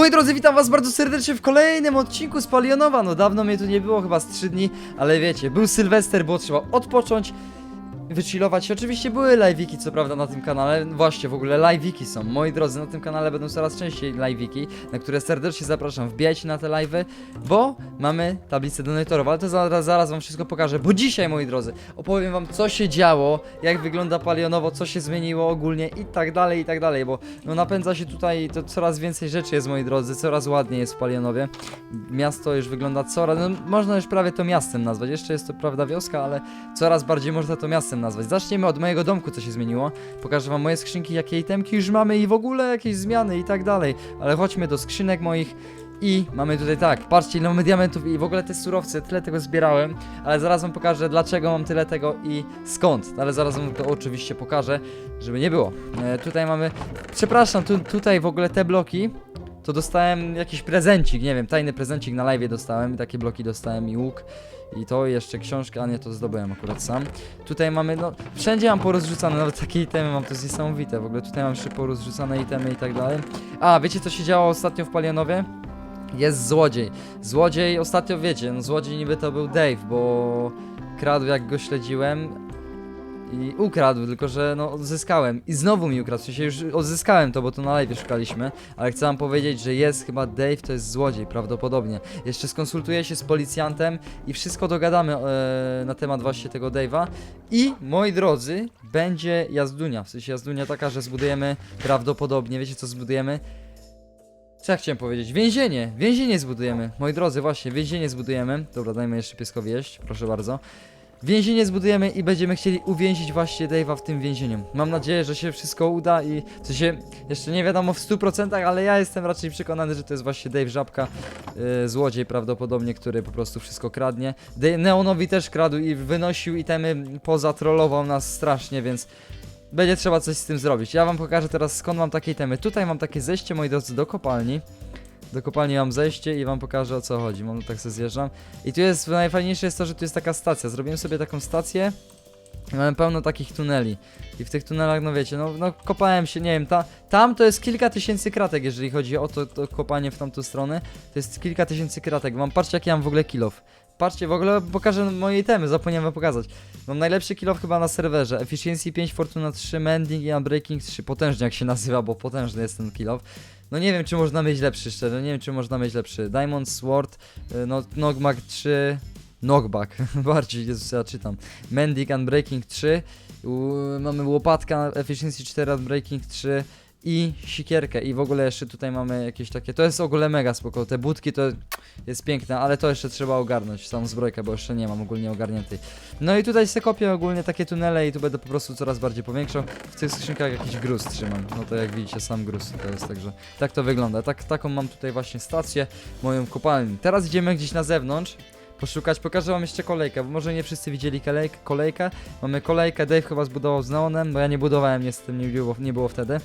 Moi drodzy, witam was bardzo serdecznie w kolejnym odcinku z Palionowa. No dawno mnie tu nie było, chyba z 3 dni, ale wiecie, był Sylwester, było trzeba odpocząć, wychillować. Oczywiście były live'iki, co prawda, na tym kanale. Właśnie, w ogóle live'iki są. Moi drodzy, na tym kanale będą coraz częściej live'iki, na które serdecznie zapraszam. Wbijajcie na te live'y, bo mamy tablicę donatorów, ale to zaraz, zaraz wam wszystko pokażę, bo dzisiaj, moi drodzy, opowiem wam, co się działo, jak wygląda palionowo, co się zmieniło ogólnie i tak dalej, i tak dalej, bo no napędza się tutaj, to coraz więcej rzeczy jest, moi drodzy, coraz ładniej jest w Palionowie. Miasto już wygląda coraz, no można już prawie to miastem nazwać, jeszcze jest to prawda wioska, ale coraz bardziej można to miastem nazwać. Zaczniemy od mojego domku, co się zmieniło. Pokażę wam moje skrzynki, jakie itemki już mamy i w ogóle jakieś zmiany i tak dalej. Ale chodźmy do skrzynek moich. I mamy tutaj tak, patrzcie ile mamy diamentów i w ogóle te surowce, tyle tego zbierałem, ale zaraz wam pokażę dlaczego mam tyle tego i skąd, ale zaraz wam to oczywiście pokażę, żeby nie było. E, tutaj mamy, przepraszam, tu, tutaj w ogóle te bloki, to dostałem jakiś prezencik, nie wiem, tajny prezencik na live dostałem takie bloki dostałem i łuk i to jeszcze książkę, a nie to zdobyłem akurat sam. Tutaj mamy, no, wszędzie mam porozrzucane, nawet takie itemy mam, to jest niesamowite, w ogóle tutaj mam jeszcze porozrzucane itemy i tak dalej. A, wiecie co się działo ostatnio w Palionowie? Jest złodziej. Złodziej, ostatnio wiecie, no złodziej niby to był Dave, bo kradł jak go śledziłem i ukradł, tylko że no odzyskałem i znowu mi ukradł, w już odzyskałem to, bo to na live szukaliśmy, ale chcę wam powiedzieć, że jest chyba Dave, to jest złodziej prawdopodobnie. Jeszcze skonsultuję się z policjantem i wszystko dogadamy e, na temat właśnie tego Dave'a i moi drodzy, będzie jazdunia, w sensie jazdunia taka, że zbudujemy prawdopodobnie, wiecie co zbudujemy? Co ja chciałem powiedzieć? Więzienie! Więzienie zbudujemy. Moi drodzy, właśnie, więzienie zbudujemy. Dobra, dajmy jeszcze pieskowi jeść, proszę bardzo. Więzienie zbudujemy i będziemy chcieli uwięzić właśnie Dave'a w tym więzieniu. Mam nadzieję, że się wszystko uda i w sensie jeszcze nie wiadomo w 100%, ale ja jestem raczej przekonany, że to jest właśnie Dave Żabka, yy, złodziej prawdopodobnie, który po prostu wszystko kradnie. De Neonowi też kradł i wynosił itemy poza, trollował nas strasznie, więc będzie trzeba coś z tym zrobić. Ja wam pokażę teraz skąd mam takie itemy. Tutaj mam takie zejście, moi drodzy, do kopalni. Do kopalni mam zejście i wam pokażę o co chodzi. Mam tak sobie zjeżdżam. I tu jest, najfajniejsze jest to, że tu jest taka stacja. Zrobiłem sobie taką stację. i Mamy pełno takich tuneli. I w tych tunelach, no wiecie, no, no kopałem się, nie wiem, ta, tam to jest kilka tysięcy kratek, jeżeli chodzi o to, to kopanie w tamtą stronę. To jest kilka tysięcy kratek. Mam, patrzcie jaki mam w ogóle kilof. Patrzcie, w ogóle pokażę moje itemy, zapomniałem wam pokazać. Mam najlepszy kilof chyba na serwerze. Efficiency 5, Fortuna 3, Mending i Unbreaking 3. Potężny jak się nazywa, bo potężny jest ten kilof. No nie wiem, czy można mieć lepszy, szczerze, nie wiem, czy można mieć lepszy. Diamond Sword, y, no, Knockback 3, Knockback, bardziej, Jezus, ja czytam. Mending Unbreaking 3, u, mamy łopatka, Efficiency 4, Unbreaking 3 i sikierkę i w ogóle jeszcze tutaj mamy jakieś takie, to jest w ogóle mega spoko, te budki to jest piękne, ale to jeszcze trzeba ogarnąć, samą zbrojkę, bo jeszcze nie mam ogólnie ogarniętej. No i tutaj se kopię ogólnie takie tunele i tu będę po prostu coraz bardziej powiększał. W tych skrzynkach jakiś gruz trzymam, no to jak widzicie sam gruz to jest, także tak to wygląda. Tak, taką mam tutaj właśnie stację, moją kopalnię. Teraz idziemy gdzieś na zewnątrz, poszukać, pokażę wam jeszcze kolejkę, bo może nie wszyscy widzieli kolejkę, kolejkę. Mamy kolejkę, Dave chyba zbudował z Neonem, bo ja nie budowałem niestety, nie było, nie było wtedy.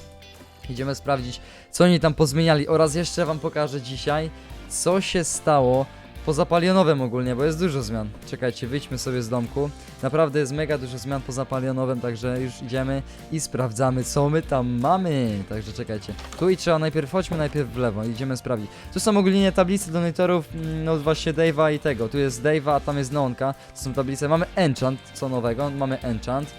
Idziemy sprawdzić, co oni tam pozmieniali oraz jeszcze wam pokażę dzisiaj, co się stało po zapalionowym ogólnie, bo jest dużo zmian. Czekajcie, wyjdźmy sobie z domku. Naprawdę jest mega dużo zmian po zapalionowym, także już idziemy i sprawdzamy, co my tam mamy. Także czekajcie. Tu i trzeba najpierw, chodźmy najpierw w lewo, idziemy sprawdzić. Tu są ogólnie tablice donatorów, mm, no właśnie Dave'a i tego. Tu jest Dave'a, a tam jest Neonka. To są tablice. Mamy Enchant, co nowego, mamy Enchant.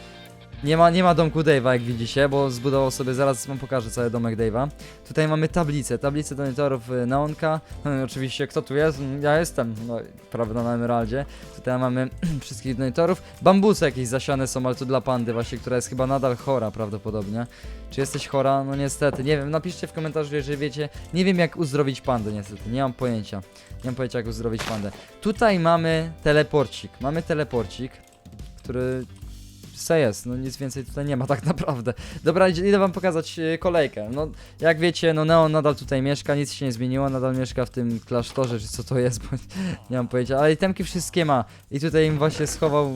Nie ma, nie ma domku Dave'a, jak widzicie, bo zbudował sobie, zaraz wam pokażę cały domek Dave'a. Tutaj mamy tablicę, tablicę donatorów y, Neonka. No i oczywiście, kto tu jest? Ja jestem, no, prawda, na Emeraldzie. Tutaj mamy wszystkich donatorów. Bambusy jakieś zasiane są, ale to dla pandy właśnie, która jest chyba nadal chora prawdopodobnie. Czy jesteś chora? No niestety, nie wiem, napiszcie w komentarzu, jeżeli wiecie. Nie wiem jak uzdrowić pandę niestety, nie mam pojęcia. Nie mam pojęcia jak uzdrowić pandę. Tutaj mamy teleporcik, mamy teleporcik, który se jest, no nic więcej tutaj nie ma tak naprawdę. Dobra, idę wam pokazać e, kolejkę. No, jak wiecie, no Neon nadal tutaj mieszka, nic się nie zmieniło, nadal mieszka w tym klasztorze, czy co to jest, bo nie mam pojęcia, ale itemki wszystkie ma. I tutaj im właśnie schował,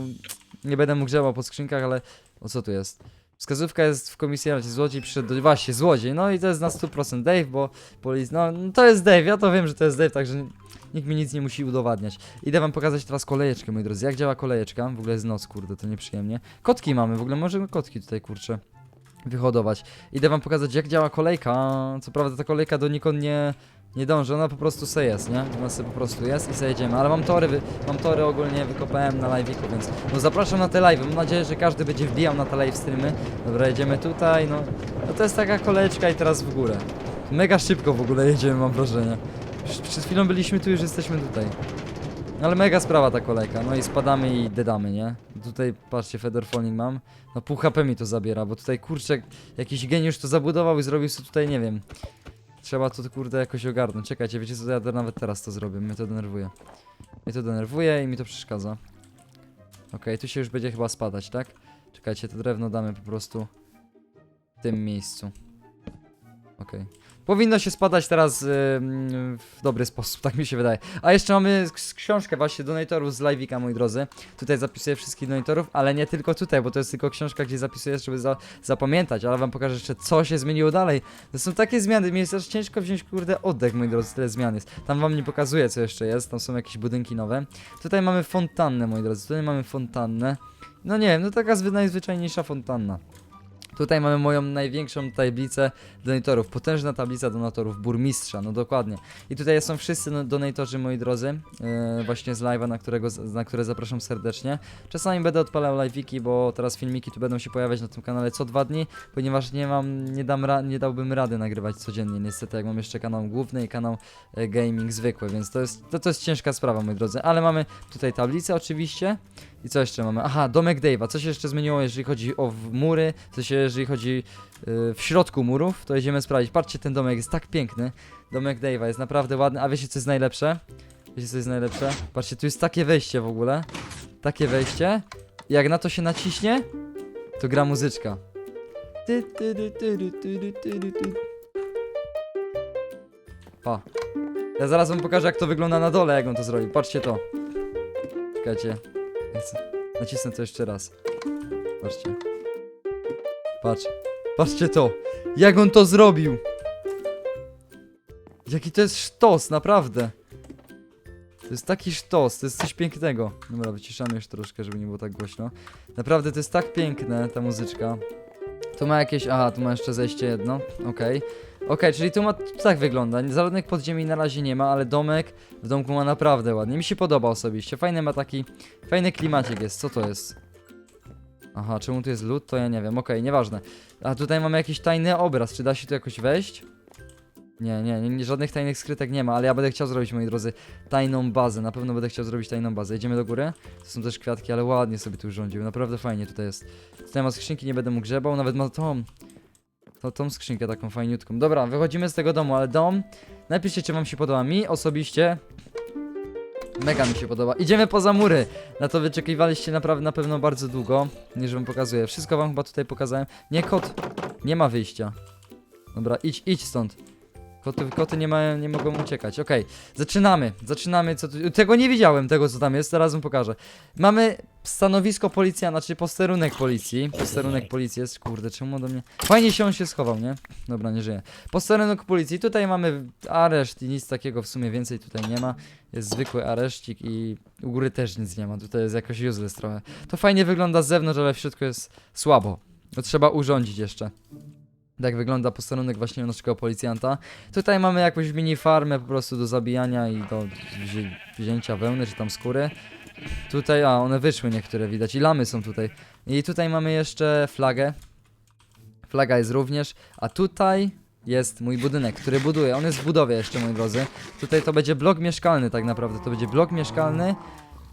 nie będę mu grzebał po skrzynkach, ale o co tu jest? Wskazówka jest w komisariacie, złodziej przyszedł, właśnie, złodziej, no i to jest na 100% Dave, bo polic... no to jest Dave, ja to wiem, że to jest Dave, także nikt mi nic nie musi udowadniać. Idę wam pokazać teraz kolejeczkę, moi drodzy, jak działa kolejeczka, w ogóle jest noc, kurde, to nieprzyjemnie. Kotki mamy, w ogóle możemy kotki tutaj, kurczę, wyhodować. Idę wam pokazać, jak działa kolejka, co prawda ta kolejka donikąd nie Nie dąży, ona po prostu se jest, nie? Ona se po prostu jest i se jedziemy. Ale mam tory, mam tory ogólnie wykopałem na live'iku, więc no zapraszam na te live'y. Mam nadzieję, że każdy będzie wbijał na te live streamy. Dobra, jedziemy tutaj, no. No to jest taka koleczka i teraz w górę. Mega szybko w ogóle jedziemy, mam wrażenie. Przed chwilą byliśmy tu, już jesteśmy tutaj. Ale mega sprawa ta kolejka, no i spadamy i dedamy, nie? Tutaj, patrzcie, Fedor Falling mam. No pół HP mi to zabiera, bo tutaj, kurczę, jakiś geniusz to zabudował i zrobił sobie tutaj, nie wiem. Trzeba to, kurde, jakoś ogarnąć. Czekajcie, wiecie co, ja nawet teraz to zrobię, mnie to denerwuje. Mnie to denerwuje i mi to przeszkadza. Okej, tu się już będzie chyba spadać, tak? Czekajcie, to drewno damy po prostu w tym miejscu. Okej. Powinno się spadać teraz ym, w dobry sposób, tak mi się wydaje. A jeszcze mamy ks- książkę właśnie donatorów z Live'ika, moi drodzy. Tutaj zapisuję wszystkich donatorów, ale nie tylko tutaj, bo to jest tylko książka, gdzie zapisuję, żeby za zapamiętać, ale wam pokażę jeszcze, co się zmieniło dalej. To są takie zmiany, mi jest aż ciężko wziąć, kurde, oddech, moi drodzy, tyle zmian jest. Tam wam nie pokazuję, co jeszcze jest, tam są jakieś budynki nowe. Tutaj mamy fontannę, moi drodzy, tutaj mamy fontannę. No nie wiem, no taka zwy, najzwyczajniejsza fontanna. Tutaj mamy moją największą tablicę donatorów, potężna tablica donatorów burmistrza, no dokładnie. I tutaj są wszyscy no- donatorzy, moi drodzy, yy, właśnie z live'a, na, którego, na które zapraszam serdecznie. Czasami będę odpalał live'iki, bo teraz filmiki tu będą się pojawiać na tym kanale co dwa dni, ponieważ nie mam, nie, dam ra, nie dałbym rady nagrywać codziennie, niestety, jak mam jeszcze kanał główny i kanał e, gaming zwykły, więc to jest, to, to jest ciężka sprawa, moi drodzy. Ale mamy tutaj tablicę oczywiście. I co jeszcze mamy? Aha, domek Dave'a. Co się jeszcze zmieniło, jeżeli chodzi o mury? Co się, jeżeli chodzi yy, w środku murów? To jedziemy sprawdzić. Patrzcie, ten domek jest tak piękny. Domek Dave'a jest naprawdę ładny. A wiecie, co jest najlepsze? Wiecie, co jest najlepsze? Patrzcie, tu jest takie wejście w ogóle. Takie wejście. I jak na to się naciśnie, to gra muzyczka. Pa. Ja zaraz wam pokażę, jak to wygląda na dole, jak on to zrobi. Patrzcie to. Czekajcie. Nacisnę to jeszcze raz. Patrzcie. Patrz. Patrzcie to. Jak on to zrobił. Jaki to jest sztos, naprawdę. To jest taki sztos, to jest coś pięknego. Dobra, wyciszamy już troszkę, żeby nie było tak głośno. Naprawdę to jest tak piękne, ta muzyczka. Tu ma jakieś, aha, tu ma jeszcze zejście jedno, okej. Okej, czyli tu ma, tak wygląda, żadnych podziemi na razie nie ma, ale domek w domku ma naprawdę ładnie. Mi się podoba osobiście, fajny ma taki, fajny klimacik jest, co to jest? Aha, czemu tu jest lód, to ja nie wiem, okej, nieważne. A tutaj mamy jakiś tajny obraz, czy da się tu jakoś wejść? Nie, nie, nie, nie, żadnych tajnych skrytek nie ma, ale ja będę chciał zrobić, moi drodzy, tajną bazę, na pewno będę chciał zrobić tajną bazę. Idziemy do góry, to są też kwiatki, ale ładnie sobie tu urządził, naprawdę fajnie tutaj jest. Tutaj ma skrzynki, nie będę mu grzebał, nawet ma tą, to, tą skrzynkę taką fajniutką. Dobra, wychodzimy z tego domu, ale dom, napiszcie, czy wam się podoba. Mi osobiście Mega mi się podoba. Idziemy poza mury. Na to wyczekiwaliście naprawdę na pewno bardzo długo. Niż wam pokazuję. Wszystko wam chyba tutaj pokazałem. Nie kot. Nie ma wyjścia. Dobra, idź, idź stąd. Koty, koty nie, mają, nie mogą uciekać. Okej, zaczynamy. Zaczynamy. Co tu... Tego nie widziałem, tego co tam jest. Teraz wam pokażę. Mamy stanowisko policja, znaczy posterunek policji. Posterunek policji jest. Kurde, czemu do mnie. Fajnie się on się schował, nie? Dobra, nie żyje. Posterunek policji. Tutaj mamy areszt i nic takiego w sumie więcej tutaj nie ma. Jest zwykły areszcik i u góry też nic nie ma. Tutaj jest jakoś useless trochę. To fajnie wygląda z zewnątrz, ale w środku jest słabo. To trzeba urządzić jeszcze. Tak wygląda posterunek właśnie naszego policjanta. Tutaj mamy jakąś mini farmę po prostu do zabijania i do wzi wzięcia wełny czy tam skóry. Tutaj, a one wyszły niektóre widać i lamy są tutaj. I tutaj mamy jeszcze flagę. Flaga jest również, a tutaj jest mój budynek, który buduję. On jest w budowie jeszcze, moi drodzy. Tutaj to będzie blok mieszkalny tak naprawdę. To będzie blok mieszkalny,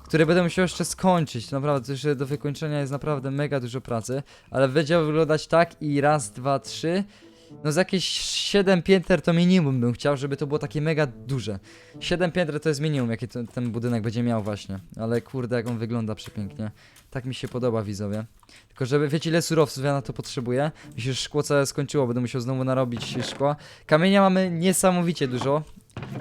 który będę musiał jeszcze skończyć. Naprawdę, jeszcze do wykończenia jest naprawdę mega dużo pracy. Ale będzie wyglądać tak i raz, dwa, trzy. No z jakieś 7 pięter to minimum bym chciał, żeby to było takie mega duże. 7 pięter to jest minimum, jakie ten, ten budynek będzie miał właśnie. Ale kurde, jak on wygląda przepięknie. Tak mi się podoba, widzowie. Tylko żeby, wiecie ile surowców ja na to potrzebuję? Mi się szkło całe skończyło, będę musiał znowu narobić szkła. Kamienia mamy niesamowicie dużo.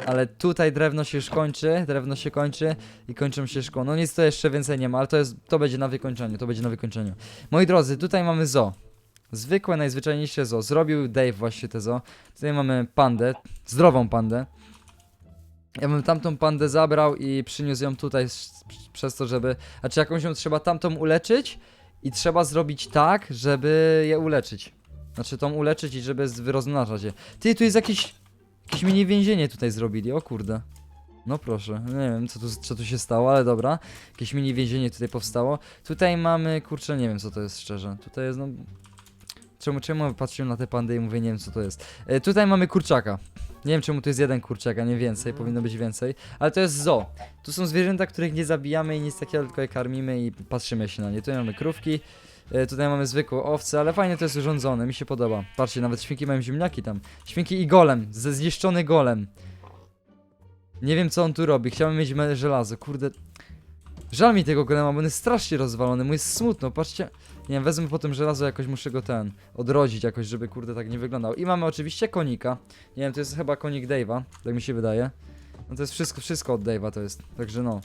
Ale tutaj drewno się już kończy, drewno się kończy i kończą się szkło. No nic to jeszcze więcej nie ma, ale to jest, to będzie na wykończeniu, to będzie na wykończeniu. Moi drodzy, tutaj mamy zo. Zwykłe, najzwyczajniejsze zo. Zrobił Dave właśnie te zo. Tutaj mamy pandę, zdrową pandę. Ja bym tamtą pandę zabrał i przyniósł ją tutaj przez to, żeby... Znaczy jakąś ją trzeba tamtą uleczyć i trzeba zrobić tak, żeby je uleczyć. Znaczy tą uleczyć i żeby rozmnażać je. Ty, tu jest jakiś... Jakieś mini więzienie tutaj zrobili, o kurde. No proszę, nie wiem co tu, co tu się stało, ale dobra. Jakieś mini więzienie tutaj powstało. Tutaj mamy, kurczę, nie wiem co to jest szczerze. Tutaj jest, no... Czemu, czemu patrzyłem na te pandy i mówię, nie wiem co to jest. E, tutaj mamy kurczaka. Nie wiem czemu tu jest jeden kurczak, a nie więcej, powinno być więcej. Ale to jest zoo. Tu są zwierzęta, których nie zabijamy i nic takiego, tylko je karmimy i patrzymy się na nie. Tutaj mamy krówki, e, tutaj mamy zwykłe owce, ale fajnie to jest urządzone, mi się podoba. Patrzcie, nawet świnki mają ziemniaki tam. Świnki i golem, ze zniszczony golem. Nie wiem co on tu robi, chciałbym mieć żelazo, kurde. Żal mi tego golema, bo on jest strasznie rozwalony, mu jest smutno, patrzcie. Nie wiem, wezmę potem żelazo, jakoś muszę go ten, odrodzić jakoś, żeby kurde tak nie wyglądał. I mamy oczywiście konika. Nie wiem, to jest chyba konik Dave'a, tak mi się wydaje. No to jest wszystko, wszystko od Dave'a to jest, także no.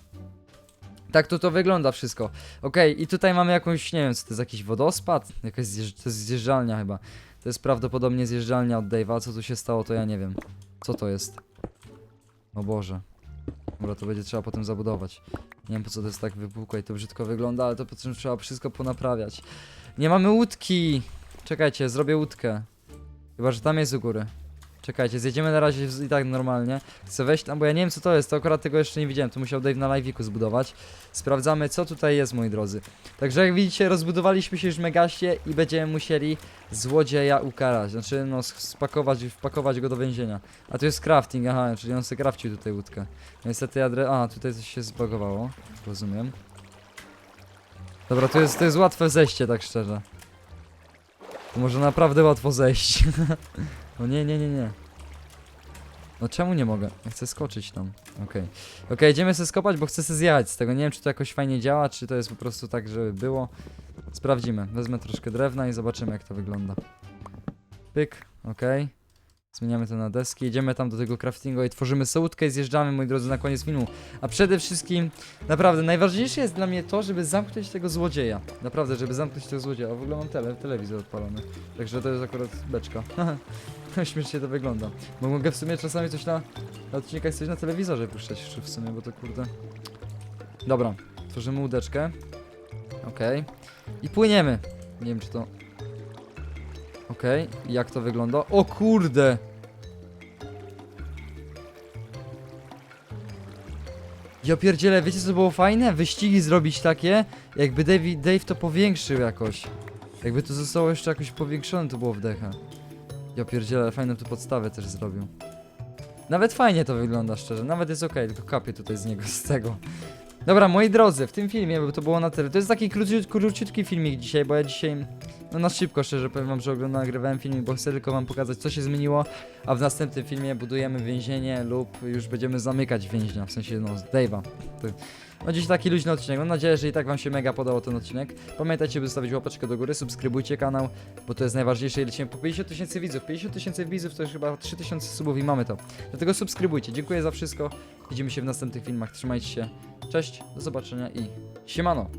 Tak to to wygląda wszystko. Okej, i tutaj mamy jakąś, nie wiem, co to jest jakiś wodospad? Jakaś to jest zjeżdżalnia chyba. To jest prawdopodobnie zjeżdżalnia od Dave'a, co tu się stało, to ja nie wiem. Co to jest? O Boże. Dobra, to będzie trzeba potem zabudować. Nie wiem po co to jest tak wypukłe i to brzydko wygląda, ale to potem trzeba wszystko ponaprawiać. Nie mamy łódki! Czekajcie, zrobię łódkę. Chyba, że tam jest u góry. Czekajcie, zjedziemy na razie w- i tak normalnie. Chcę wejść tam, bo ja nie wiem co to jest, to akurat tego jeszcze nie widziałem, to musiał Dave na live'iku zbudować. Sprawdzamy co tutaj jest, moi drodzy. Także jak widzicie, rozbudowaliśmy się już megaście i będziemy musieli złodzieja ukarać. Znaczy, no, spakować, wpakować go do więzienia. A tu jest crafting, aha, czyli on sobie crafcił tutaj łódkę. No Niestety adre... A, tutaj coś się zbagowało. Rozumiem. Dobra, to jest, to jest łatwe zejście, tak szczerze. To może naprawdę łatwo zejść. o nie, nie, nie, nie. No czemu nie mogę? Ja chcę skoczyć tam. Okej. Okej, idziemy sobie skopać, bo chcę sobie zjechać z tego. Nie wiem, czy to jakoś fajnie działa, czy to jest po prostu tak, żeby było. Sprawdzimy. Wezmę troszkę drewna i zobaczymy, jak to wygląda. Pyk, okej. Zmieniamy to na deski, jedziemy tam do tego craftingu i tworzymy sołutkę i zjeżdżamy, moi drodzy, na koniec filmu. A przede wszystkim, naprawdę, najważniejsze jest dla mnie to, żeby zamknąć tego złodzieja. Naprawdę, żeby zamknąć tego złodzieja. W ogóle mam tele, telewizor odpalony. Także to jest akurat beczka. Śmiesznie to wygląda. Bo mogę w sumie czasami coś na, na odcinkach coś na telewizorze puszczać jeszcze w sumie, bo to kurde... Dobra, tworzymy łódeczkę. Okej. I płyniemy. Nie wiem, czy to... Okej, i jak to wygląda? O kurde! Ja pierdzielę, wiecie co było fajne? Wyścigi zrobić takie, jakby Dave, Dave to powiększył jakoś. Jakby to zostało jeszcze jakoś powiększone, to było wdecha. Ja pierdzielę, fajną tu podstawę też zrobił. Nawet fajnie to wygląda, szczerze. Nawet jest ok, tylko kapię tutaj z niego, z tego. Dobra, moi drodzy, w tym filmie, bo to było na tyle. To jest taki króciut, króciutki filmik dzisiaj, bo ja dzisiaj, no na szybko szczerze powiem wam, że oglądałem, nagrywałem filmik, bo chcę tylko wam pokazać, co się zmieniło, a w następnym filmie budujemy więzienie lub już będziemy zamykać więźnia, w sensie, no, Dave'a. No dziś taki luźny odcinek, mam nadzieję, że i tak wam się mega podobał ten odcinek. Pamiętajcie, by zostawić łapeczkę do góry, subskrybujcie kanał, bo to jest najważniejsze lecimy po 50 tysięcy widzów. 50 tysięcy widzów to już chyba 3000 subów i mamy to. Dlatego subskrybujcie, dziękuję za wszystko. Widzimy się w następnych filmach, trzymajcie się. Cześć, do zobaczenia i siemano!